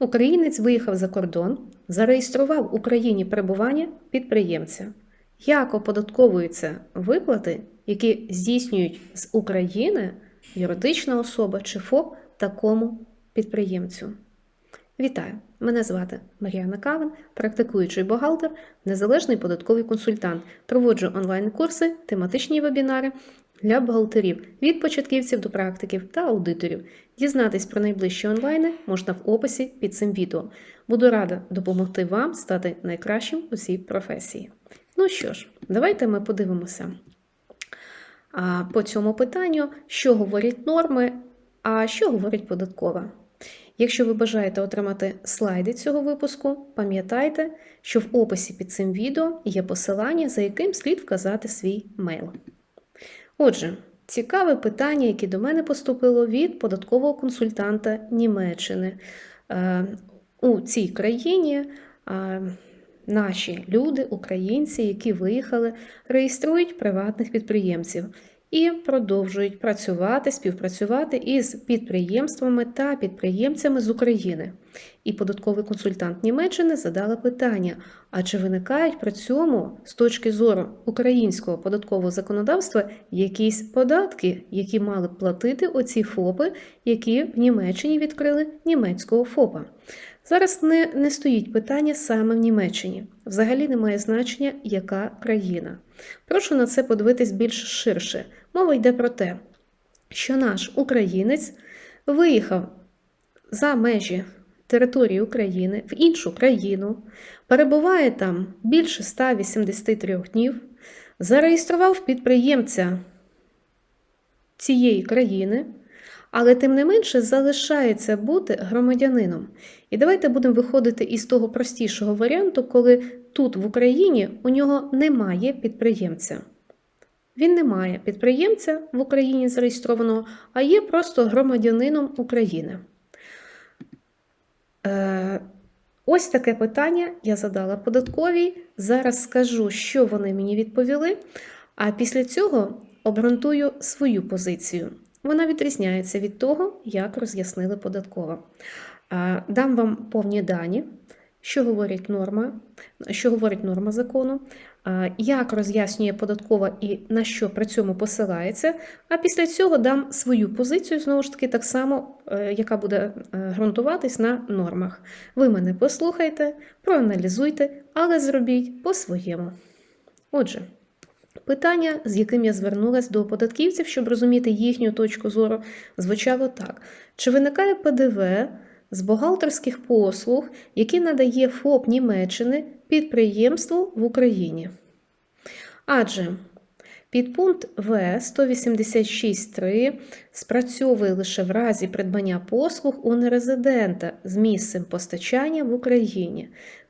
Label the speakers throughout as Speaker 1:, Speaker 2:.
Speaker 1: Українець виїхав за кордон, зареєстрував в Україні перебування підприємця. Як оподатковуються виплати, які здійснюють з України юридична особа чи ФОП такому підприємцю? Вітаю! Мене звати Мар'яна Кавин, практикуючий бухгалтер, незалежний податковий консультант. Проводжу онлайн-курси, тематичні вебінари для бухгалтерів від початківців до практиків та аудиторів. Дізнатись про найближчі онлайни можна в описі під цим відео. Буду рада допомогти вам стати найкращим у цій професії. Ну що ж, давайте ми подивимося по цьому питанню, що говорять норми, а що говорить податкова. Якщо ви бажаєте отримати слайди цього випуску, пам'ятайте, що в описі під цим відео є посилання, за яким слід вказати свій мейл. Отже, цікаве питання, яке до мене поступило від податкового консультанта Німеччини. Е, У цій країні е, наші люди, українці, які виїхали, реєструють приватних підприємців і продовжують працювати, співпрацювати із підприємствами та підприємцями з України. І податковий консультант Німеччини задала питання: а чи виникають при цьому з точки зору українського податкового законодавства якісь податки, які мали платити оці ФОПи, які в Німеччині відкрили німецького ФОПа? Зараз не, не стоїть питання саме в Німеччині. Взагалі немає значення, яка країна. Прошу на це подивитись більш ширше. Мова йде про те, що наш українець виїхав за межі території України в іншу країну, перебуває там більше 183 днів, зареєстрував підприємця цієї країни, але тим не менше залишається бути громадянином. І давайте будемо виходити із того простішого варіанту, коли тут в Україні у нього немає підприємця. Він не має підприємця в Україні зареєстрованого, а є просто громадянином України. Е, Ось таке питання я задала податковій. Зараз скажу, що вони мені відповіли, а після цього обґрунтую свою позицію. Вона відрізняється від того, як роз'яснили податкова. Е, Дам вам повні дані, що говорить норма, що говорить норма закону, е, як роз'яснює податкова і на що при цьому посилається. А після цього дам свою позицію, знову ж таки, так само, е, яка буде ґрунтуватись на нормах. Ви мене послухайте, проаналізуйте, але зробіть по-своєму. Отже. Питання, з яким я звернулася до податківців, щоб розуміти їхню точку зору, звучало так: чи виникає ПДВ з бухгалтерських послуг, які надає ФОП Німеччини підприємству в Україні? Адже підпункт В 186.3 спрацьовує лише в разі придбання послуг у нерезидента з місцем постачання в Україні.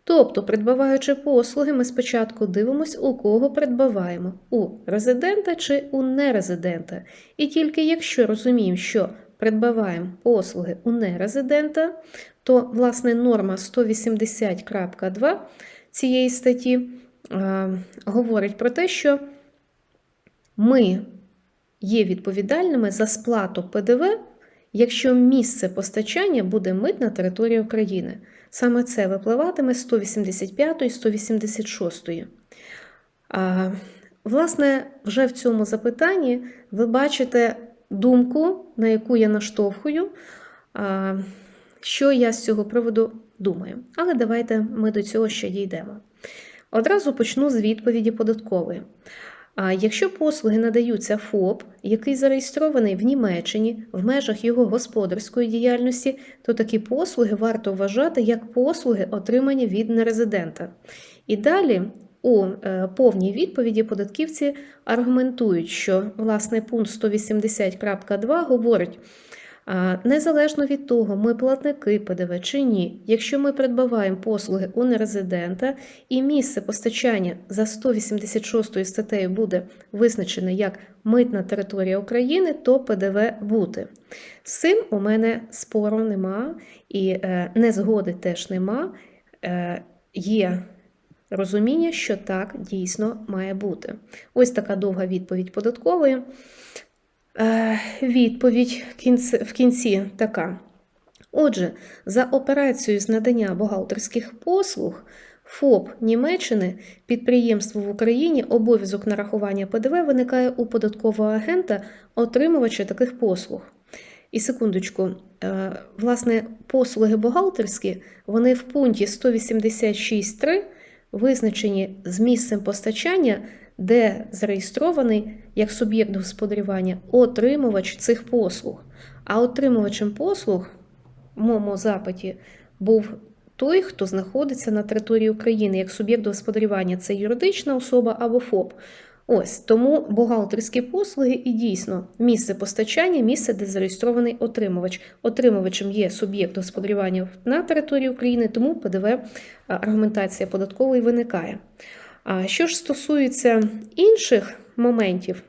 Speaker 1: Тобто, придбаваючи послуги, ми спочатку дивимося, у кого придбаваємо у резидента чи у нерезидента. І тільки якщо розуміємо, що придбаваємо послуги у нерезидента, то власне норма 180.2 цієї статті е, говорить про те, що ми є відповідальними за сплату ПДВ, якщо місце постачання буде митна територія України. Саме це випливатиме з 185 і 186. А, Власне, вже в цьому запитанні ви бачите думку, на яку я наштовхую, а, що я з цього приводу думаю. Але давайте ми до цього ще дійдемо. Одразу почну з відповіді податкової. А якщо послуги надаються ФОП, який зареєстрований в Німеччині в межах його господарської діяльності, то такі послуги варто вважати як послуги, отримані від нерезидента. І далі у е, повній відповіді податківці аргументують, що власне пункт 180.2 говорить. Незалежно від того, ми платники ПДВ чи ні, якщо ми придбаваємо послуги у нерезидента і місце постачання за 186 статтею буде визначене як митна територія України, то ПДВ бути. З цим у мене спору нема і е, незгоди теж нема. Е, є розуміння, що так дійсно має бути. Ось така довга відповідь податкової. Е, відповідь в кінці така. Отже, за операцією з надання бухгалтерських послуг ФОП Німеччини підприємство в Україні обов'язок нарахування ПДВ виникає у податкового агента, отримувача таких послуг. І секундочку, е, власне, послуги бухгалтерські, вони в пункті 186.3 визначені з місцем постачання, де зареєстрований як суб'єкт господарювання отримувач цих послуг. А отримувачем послуг в моєму запиті був той, хто знаходиться на території України як суб'єкт господарювання, це юридична особа або ФОП. Ось тому бухгалтерські послуги і дійсно місце постачання, місце, де зареєстрований отримувач. Отримувачем є суб'єкт господарювання на території України, тому ПДВ аргументація податкової виникає. А що ж стосується інших моментів,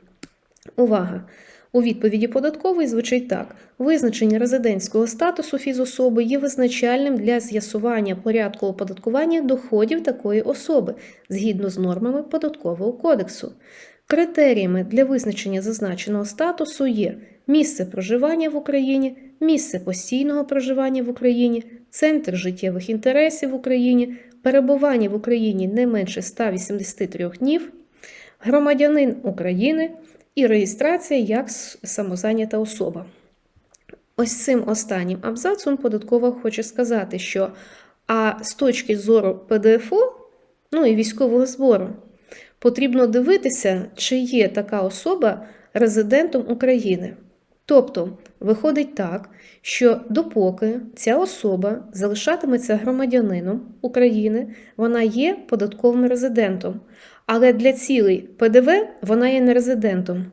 Speaker 1: увага! У відповіді податкової звучить так: визначення резидентського статусу фізособи є визначальним для з'ясування порядку оподаткування доходів такої особи згідно з нормами податкового кодексу. Критеріями для визначення зазначеного статусу є місце проживання в Україні, місце постійного проживання в Україні, центр життєвих інтересів в Україні, перебування в Україні не менше 183 днів, громадянин України і реєстрація як самозайнята особа. Ось цим останнім абзацом податкова хоче сказати, що а з точки зору ПДФО, ну і військового збору, потрібно дивитися, чи є така особа резидентом України. Тобто, виходить так, що допоки ця особа залишатиметься громадянином України, вона є податковим резидентом. Але для цілей ПДВ вона є не резидентом.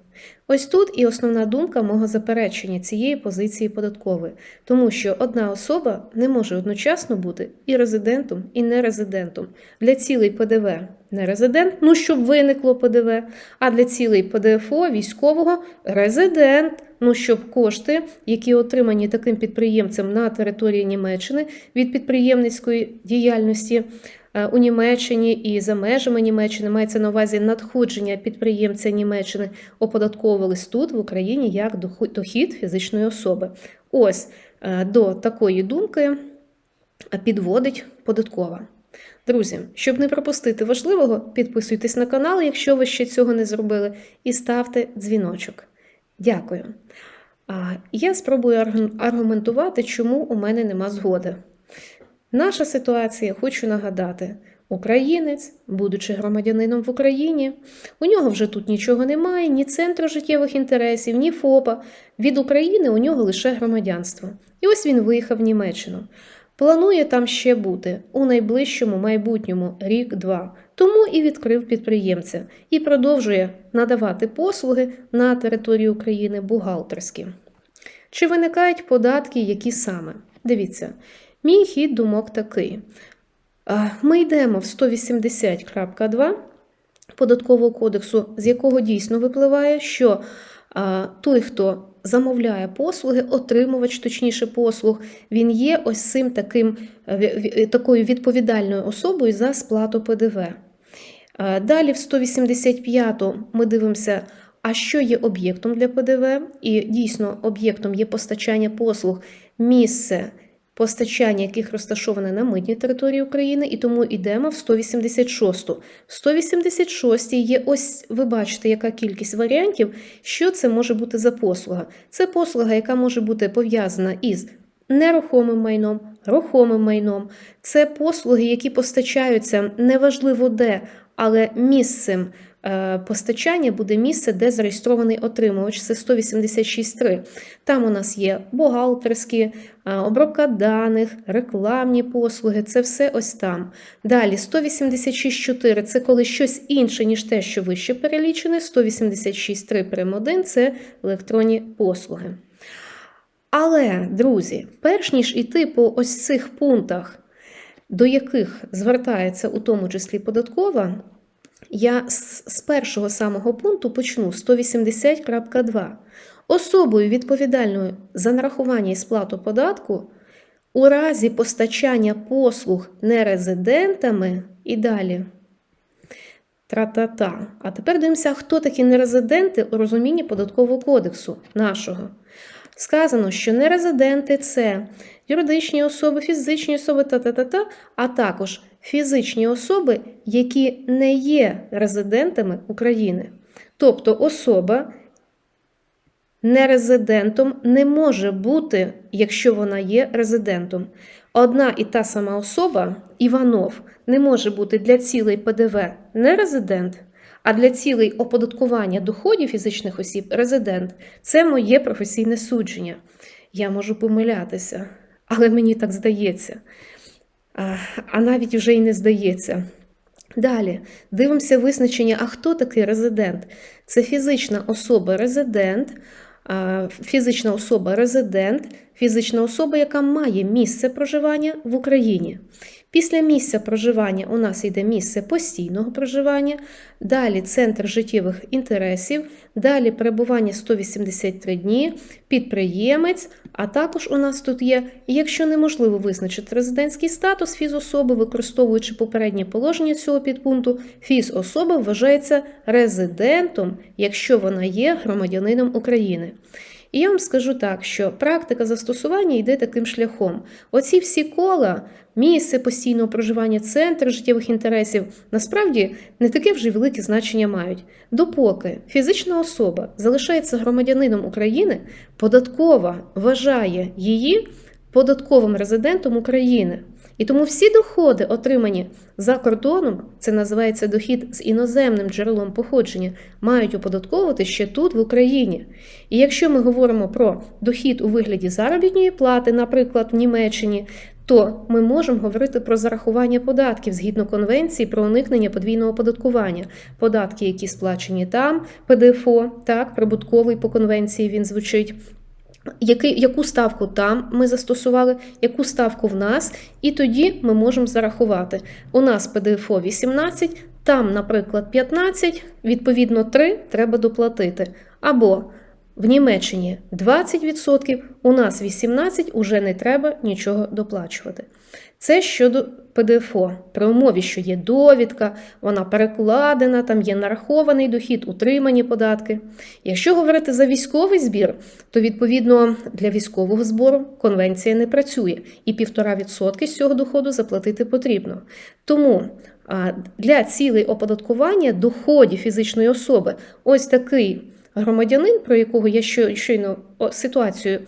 Speaker 1: Ось тут і основна думка мого заперечення цієї позиції податкової, тому що одна особа не може одночасно бути і резидентом, і нерезидентом. Для цілей ПДВ не резидент, ну щоб виникло ПДВ, а для цілей ПДФО військового резидент. Ну, щоб кошти, які отримані таким підприємцем на території Німеччини від підприємницької діяльності у Німеччині і за межами Німеччини мається на увазі надходження підприємця Німеччини оподатковувались тут в Україні як дохід фізичної особи. Ось е, до такої думки е, підводить податкова. Друзі, щоб не пропустити важливого, підписуйтесь на канал, якщо ви ще цього не зробили, і ставте дзвіночок. Дякую. Я спробую аргументувати, чому у мене нема згоди. Наша ситуація, хочу нагадати, українець, будучи громадянином в Україні, у нього вже тут нічого немає, ні центру життєвих інтересів, ні ФОПа. Від України у нього лише громадянство. І ось він виїхав в Німеччину. Планує там ще бути у найближчому майбутньому рік-два. Тому і відкрив підприємця і продовжує надавати послуги на території України бухгалтерські. Чи виникають податки, які саме? Дивіться, мій хід думок такий. Ми йдемо в 180.2 податкового кодексу, з якого дійсно випливає, що той, хто замовляє послуги, отримувач, точніше, послуг, він є ось цим таким, е, ві- такою відповідальною особою за сплату ПДВ. Е, Далі в 185 ми дивимося, а що є об'єктом для ПДВ, і дійсно об'єктом є постачання послуг, місце постачання яких розташоване на митній території України, і тому йдемо в 186. В 186 є ось, ви бачите, яка кількість варіантів, що це може бути за послуга. Це послуга, яка може бути пов'язана із нерухомим майном, рухомим майном. Це послуги, які постачаються неважливо де, але місцем постачання буде місце, де зареєстрований отримувач. Це 186.3. Там у нас є бухгалтерські, е, обробка даних, рекламні послуги. Це все ось там. Далі 186.4 це коли щось інше, ніж те, що вище перелічене. 186.3 прим. 1 це електронні послуги. Але, друзі, перш ніж іти по ось цих пунктах, до яких звертається у тому числі податкова, я з першого самого пункту почну 180.2. Особою відповідальною за нарахування і сплату податку у разі постачання послуг нерезидентами і далі. Тра-та-та. А тепер дивимося, хто такі нерезиденти у розумінні податкового кодексу нашого. Сказано, що нерезиденти це юридичні особи, фізичні особи та-та-та-та, а також фізичні особи, які не є резидентами України. Тобто особа нерезидентом не може бути, якщо вона є резидентом. Одна і та сама особа, Іванов, не може бути для цілей ПДВ не резидент, а для цілей оподаткування доходів фізичних осіб резидент. Це моє професійне судження. Я можу помилятися, але мені так здається. А, навіть вже й не здається. Далі дивимося визначення, а хто такий резидент? Це фізична особа резидент, фізична особа резидент, фізична особа, яка має місце проживання в Україні. Після місця проживання у нас йде місце постійного проживання, далі центр життєвих інтересів, далі перебування 183 дні, підприємець, а також у нас тут є, якщо неможливо визначити резидентський статус фізособи, використовуючи попереднє положення цього підпункту, фізособа вважається резидентом, якщо вона є громадянином України. І я вам скажу так, що практика застосування йде таким шляхом. Оці всі кола, місце постійного проживання, центр життєвих інтересів насправді не таке вже велике значення мають. Допоки фізична особа залишається громадянином України, податкова вважає її податковим резидентом України. І тому всі доходи, отримані за кордоном, це називається дохід з іноземним джерелом походження, мають оподатковувати ще тут, в Україні. І якщо ми говоримо про дохід у вигляді заробітної плати, наприклад, в Німеччині, то ми можемо говорити про зарахування податків згідно конвенції про уникнення подвійного оподаткування. Податки, які сплачені там, ПДФО, так, прибутковий по конвенції він звучить. Який, яку ставку там ми застосували, яку ставку в нас, і тоді ми можемо зарахувати. У нас ПДФО 18, там, наприклад, 15, відповідно 3 треба доплатити. Або в Німеччині 20%, у нас 18%, уже не треба нічого доплачувати. Це щодо ПДФО. При умові, що є довідка, вона перекладена, там є нарахований дохід, утримані податки. Якщо говорити за військовий збір, то відповідно для військового збору конвенція не працює, і 1,5% з цього доходу заплатити потрібно. Тому для цілей оподаткування доходів фізичної особи ось такий громадянин, про якого я щойно ситуацію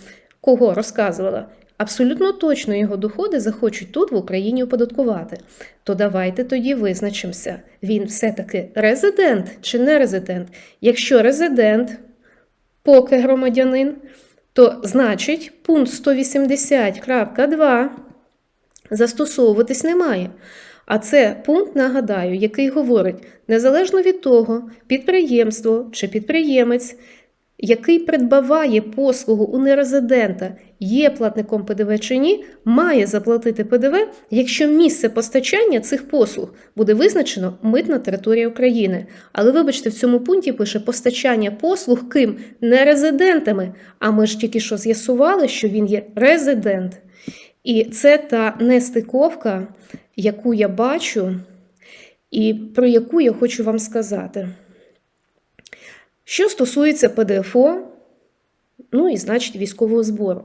Speaker 1: кого розказувала, абсолютно точно його доходи захочуть тут в Україні оподаткувати. То давайте тоді визначимося, він все-таки резидент чи не резидент. Якщо резидент, поки громадянин, то значить пункт 180.2 застосовуватись немає. А це пункт, нагадаю, який говорить: незалежно від того, підприємство чи підприємець, який придбаває послугу у нерезидента, є платником ПДВ чи ні, має заплатити ПДВ, якщо місце постачання цих послуг буде визначено митна територія України. Але вибачте, в цьому пункті пише постачання послуг ким нерезидентами. А ми ж тільки що з'ясували, що він є резидент. І це та нестиковка, яку я бачу, і про яку я хочу вам сказати. Що стосується ПДФО, ну і значить військового збору.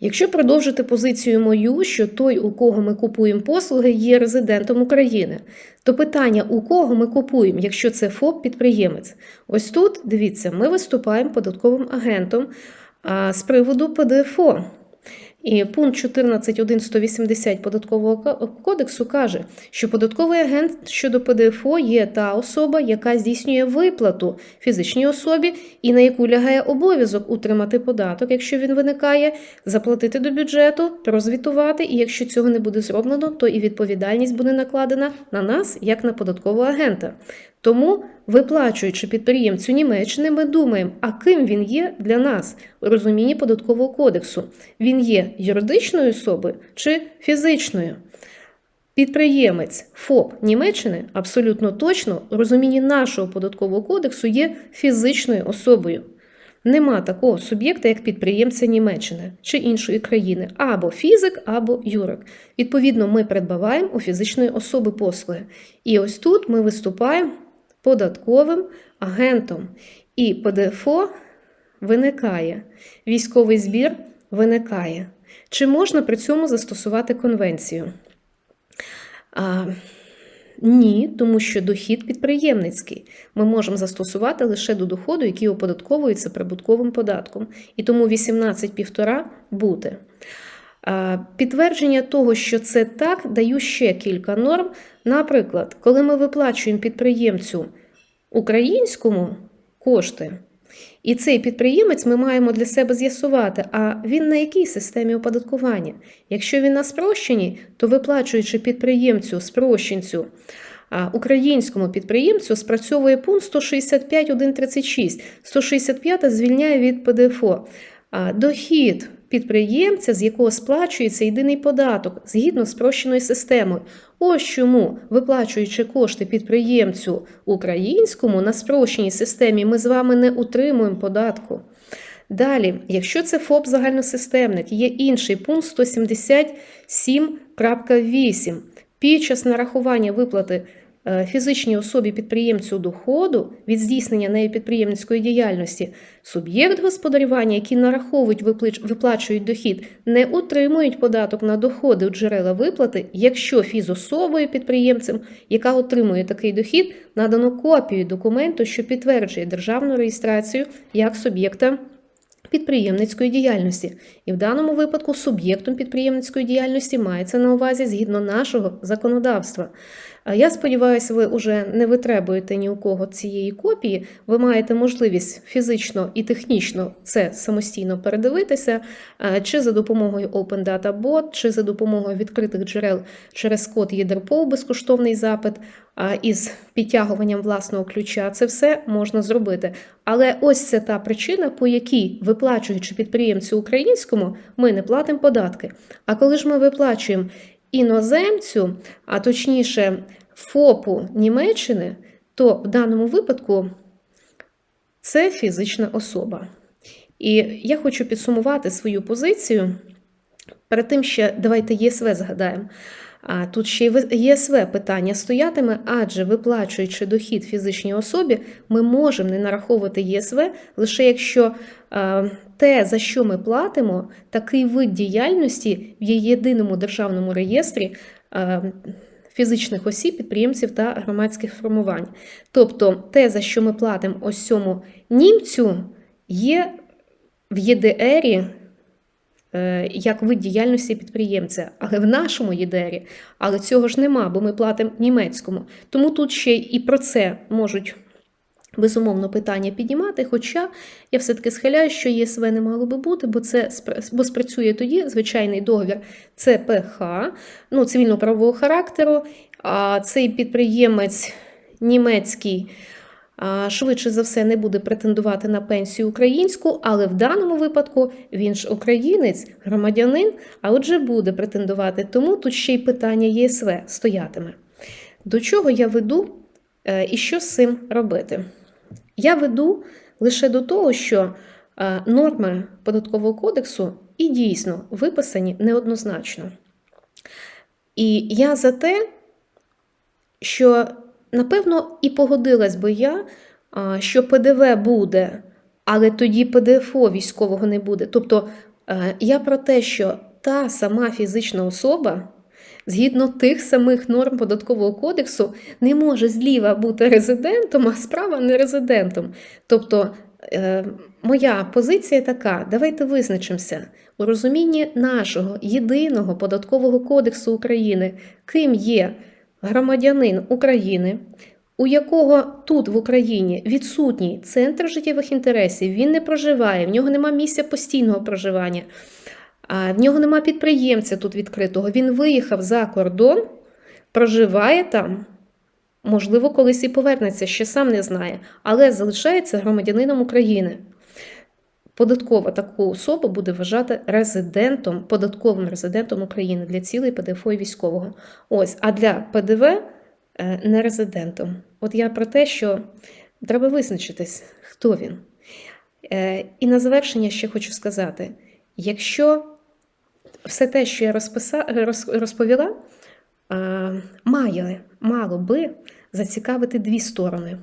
Speaker 1: Якщо продовжити позицію мою, що той, у кого ми купуємо послуги, є резидентом України, то питання, у кого ми купуємо, якщо це ФОП-підприємець, ось тут, дивіться, ми виступаємо податковим агентом з приводу ПДФО. І пункт 14.1.180 податкового кодексу каже, що податковий агент щодо ПДФО є та особа, яка здійснює виплату фізичній особі і на яку лягає обов'язок утримати податок, якщо він виникає, заплатити до бюджету, розвітувати, і якщо цього не буде зроблено, то і відповідальність буде накладена на нас, як на податкового агента. Тому, виплачуючи підприємцю Німеччини, ми думаємо, а ким він є для нас у розумінні податкового кодексу. Він є юридичною особою чи фізичною. Підприємець ФОП Німеччини абсолютно точно у розумінні нашого податкового кодексу є фізичною особою. Нема такого суб'єкта, як підприємця Німеччини чи іншої країни, або фізик, або юрик. Відповідно, ми придбаваємо у фізичної особи послуги. І ось тут ми виступаємо податковим агентом. І ПДФО виникає, військовий збір виникає. Чи можна при цьому застосувати конвенцію? А, ні, тому що дохід підприємницький ми можемо застосувати лише до доходу, який оподатковується прибутковим податком. І тому 18,5 буде. А, Підтвердження того, що це так, даю ще кілька норм. Наприклад, коли ми виплачуємо підприємцю українському кошти, і цей підприємець ми маємо для себе з'ясувати, а він на якій системі оподаткування. Якщо він на спрощеній, то виплачуючи підприємцю, спрощенцю, українському підприємцю спрацьовує пункт 165.136. 165 звільняє від ПДФО. Дохід підприємця, з якого сплачується єдиний податок згідно спрощеної системою. Ось чому, виплачуючи кошти підприємцю українському на спрощеній системі, ми з вами не утримуємо податку. Далі, якщо це ФОП загальносистемник, є інший пункт 177.8. Під час нарахування виплати фізичній особі підприємцю доходу від здійснення нею підприємницької діяльності, суб'єкт господарювання, які нараховують виплачують дохід, не утримують податок на доходи у джерела виплати, якщо фізособою підприємцем, яка отримує такий дохід, надано копію документу, що підтверджує державну реєстрацію як суб'єкта підприємницької діяльності. І в даному випадку суб'єктом підприємницької діяльності мається на увазі згідно нашого законодавства. Я сподіваюся, ви вже не витребуєте ні у кого цієї копії. Ви маєте можливість фізично і технічно це самостійно передивитися, чи за допомогою Open Data Bot, чи за допомогою відкритих джерел через код ЄДРПО безкоштовний запит із підтягуванням власного ключа. Це все можна зробити. Але ось це та причина, по якій, виплачуючи підприємцю українському, ми не платимо податки. А коли ж ми виплачуємо іноземцю, а точніше ФОПу Німеччини, то в даному випадку це фізична особа. І я хочу підсумувати свою позицію. Перед тим ще давайте ЄСВ згадаємо. А тут ще ЄСВ питання стоятиме, адже виплачуючи дохід фізичній особі, ми можемо не нараховувати ЄСВ лише якщо те, за що ми платимо, такий вид діяльності в єдиному державному реєстрі. Фізичних осіб, підприємців та громадських формувань. Тобто те, за що ми платимо ось цьому німцю, є в ЄДРі е, як вид діяльності підприємця, але в нашому ЄДРі, але цього ж нема, бо ми платимо німецькому. Тому тут ще і про це можуть. Безумовно, питання піднімати, хоча я все-таки схиляю, що ЄСВ не мало би бути, бо це бо спрацює тоді звичайний договір ЦПХ, ну, цивільно-правового характеру, а цей підприємець німецький швидше за все не буде претендувати на пенсію українську, але в даному випадку він ж українець, громадянин, а отже буде претендувати. Тому тут ще й питання ЄСВ стоятиме. До чого я веду е, і що з цим робити? Я веду лише до того, що е, норми податкового кодексу і дійсно виписані неоднозначно. І я за те, що напевно і погодилась би я, що ПДВ буде, але тоді ПДФО військового не буде. Тобто е, я про те, що та сама фізична особа. Згідно тих самих норм податкового кодексу, не може зліва бути резидентом, а справа не резидентом. Тобто, е, моя позиція така: давайте визначимося у розумінні нашого єдиного податкового кодексу України, ким є громадянин України, у якого тут в Україні відсутній центр життєвих інтересів, він не проживає, в нього немає місця постійного проживання. В нього нема підприємця тут відкритого. Він виїхав за кордон, проживає там. Можливо, колись і повернеться, ще сам не знає, але залишається громадянином України. Податкова таку особу буде вважати резидентом, податковим резидентом України для цілей ПДФО і військового. Ось, а для ПДВ е, не резидентом. От я про те, що треба визначитись, хто він. Е, І на завершення ще хочу сказати: якщо все те, що я розписа... роз- розповіла, е, має, мало би зацікавити дві сторони.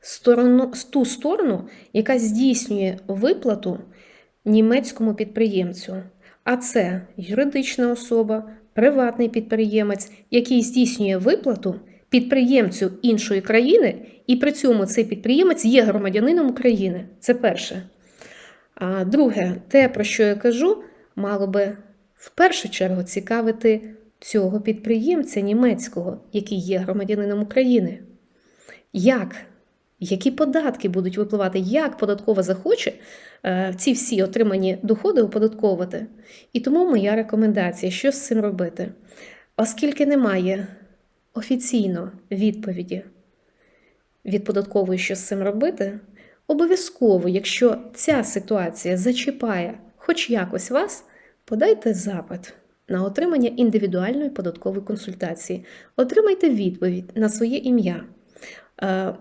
Speaker 1: Сторону, ту сторону, яка здійснює виплату німецькому підприємцю, А це юридична особа, приватний підприємець, який здійснює виплату підприємцю іншої країни, і при цьому цей підприємець є громадянином України. Це перше. А друге, те, про що я кажу, мало би в першу чергу цікавити цього підприємця німецького, який є громадянином України. Як? Які податки будуть випливати, як податкова захоче е, ці всі отримані доходи оподатковувати? І тому моя рекомендація, що з цим робити? Оскільки немає офіційно відповіді від податкової, що з цим робити, обов'язково, якщо ця ситуація зачіпає хоч якось вас, подайте запит на отримання індивідуальної податкової консультації. Отримайте відповідь на своє ім'я. Е,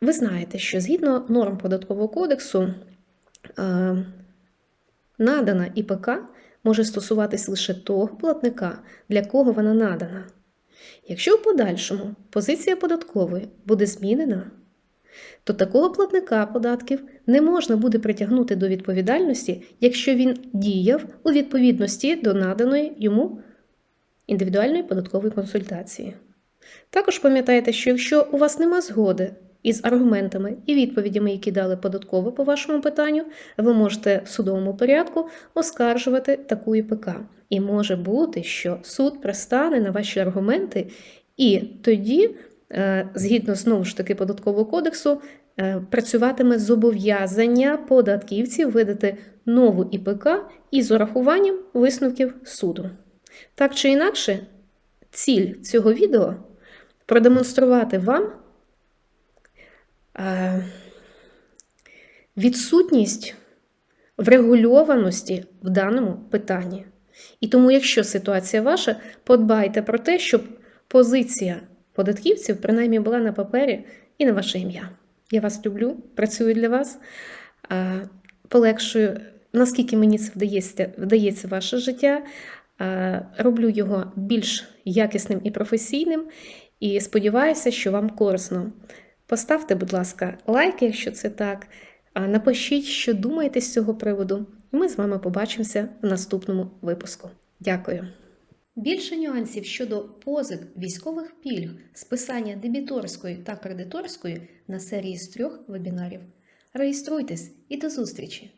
Speaker 1: Ви знаєте, що згідно норм податкового кодексу е, надана ІПК може стосуватись лише того платника, для кого вона надана. Якщо в подальшому позиція податкової буде змінена, то такого платника податків не можна буде притягнути до відповідальності, якщо він діяв у відповідності до наданої йому індивідуальної податкової консультації. Також пам'ятайте, що якщо у вас нема згоди із аргументами і відповідями, які дали податково по вашому питанню, ви можете в судовому порядку оскаржувати таку ІПК. І може бути, що суд пристане на ваші аргументи, і тоді, згідно знову ж таки податкового кодексу, е, працюватиме зобов'язання податківців видати нову ІПК із урахуванням висновків суду. Так чи інакше, ціль цього відео продемонструвати вам е, відсутність врегульованості в даному питанні. І тому, якщо ситуація ваша, подбайте про те, щоб позиція податківців принаймні була на папері і на ваше ім'я. Я вас люблю, працюю для вас, полегшую, наскільки мені це вдається, вдається ваше життя, роблю його більш якісним і професійним, і сподіваюся, що вам корисно. Поставте, будь ласка, лайк, якщо це так. Напишіть, що думаєте з цього приводу, і ми з вами побачимося в наступному випуску. Дякую. Більше нюансів щодо позик військових пільг, списання дебіторської та кредиторської на серії з трьох вебінарів. Реєструйтесь і до зустрічі!